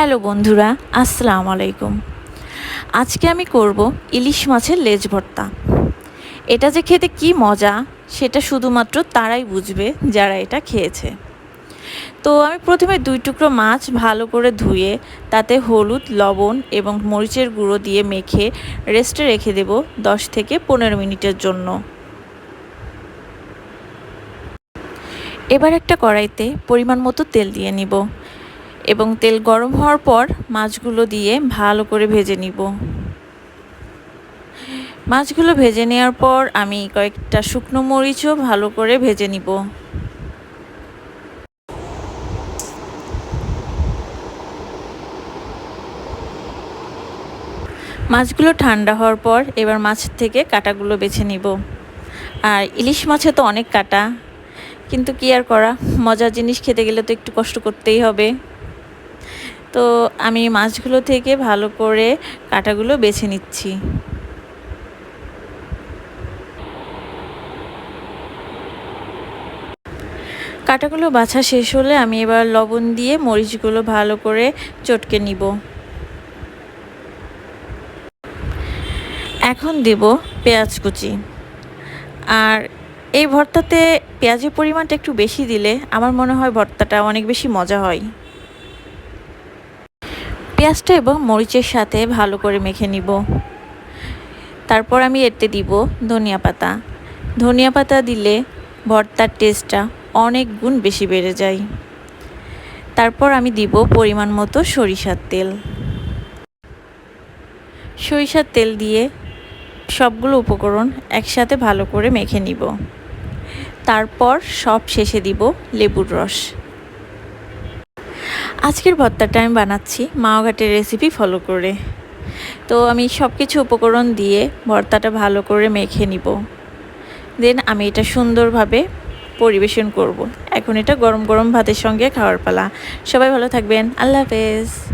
Hello বন্ধুরা, আসসালামু আলাইকুম। আজকে আমি করব ইলিশ মাছের লেজ ভর্তা। এটা যে খেতে কি মজা, সেটা শুধুমাত্র তারাই বুঝবে যারা এটা খেয়েছে। তো আমি প্রথমে দুই টুকরো মাছ ভালো করে ধুয়ে, তাতে হলুদ, লবণ এবং মরিচের গুঁড়ো দিয়ে মেখে রেস্টে রেখে দেব দশ থেকে পনেরো মিনিটের জন্য। এবার একটা কড়াইতে পরিমাণ মতো তেল দিয়ে নিব। এবং তেল গরম হওয়ার পর মাছগুলো দিয়ে ভালো করে ভেজে নিব। মাছগুলো ভেজে নেওয়ার পর আমি কয়েকটা শুকনো মরিচও ভালো করে ভেজে নিব। মাছগুলো ঠান্ডা হওয়ার পর এবার মাছ থেকে কাটাগুলো বেছে নিব। আর ইলিশ মাছে তো অনেক কাটা, কিন্তু কি আর করা? মজার জিনিস খেতে গেলে তো একটু কষ্ট করতেই হবে। তো আমি মাছগুলো থেকে ভালো করে কাটাগুলো বেছে নিচ্ছি। কাটাগুলো বাছা শেষ হলে আমি এবার লবণ দিয়ে মরিচগুলো ভালো করে চটকে নিব। এখন দেব পেঁয়াজ কুচি। আর এই ভর্তাতে পেঁয়াজের পরিমাণটা একটু বেশি দিলে আমার মনে হয় ভর্তাটা অনেক বেশি মজা হয়। পেঁয়াজটা এবং মরিচের সাথে ভালো করে মেখে নিব। তারপর আমি এতে দিব ধনিয়া পাতা। ধনিয়া পাতা দিলে ভর্তার টেস্টটা অনেক গুণ বেশি বেড়ে যায়। তারপর আমি দিব পরিমাণ মতো সরিষার তেল। সরিষার তেল দিয়ে সবগুলো উপকরণ একসাথে ভালো করে মেখে নিব। তারপর সব শেষে দিব লেবুর রস। আজকের ভর্তাটা আমি বানাচ্ছি মাওঘাটের রেসিপি ফলো করে। তো আমি সব কিছু উপকরণ দিয়ে ভর্তাটা ভালো করে মেখে নিব। দেন আমি এটা সুন্দরভাবে পরিবেশন করব। এখন এটা গরম গরম ভাতের সঙ্গে খাওয়ার পালা। সবাই ভালো থাকবেন। আল্লাহ হাফেজ।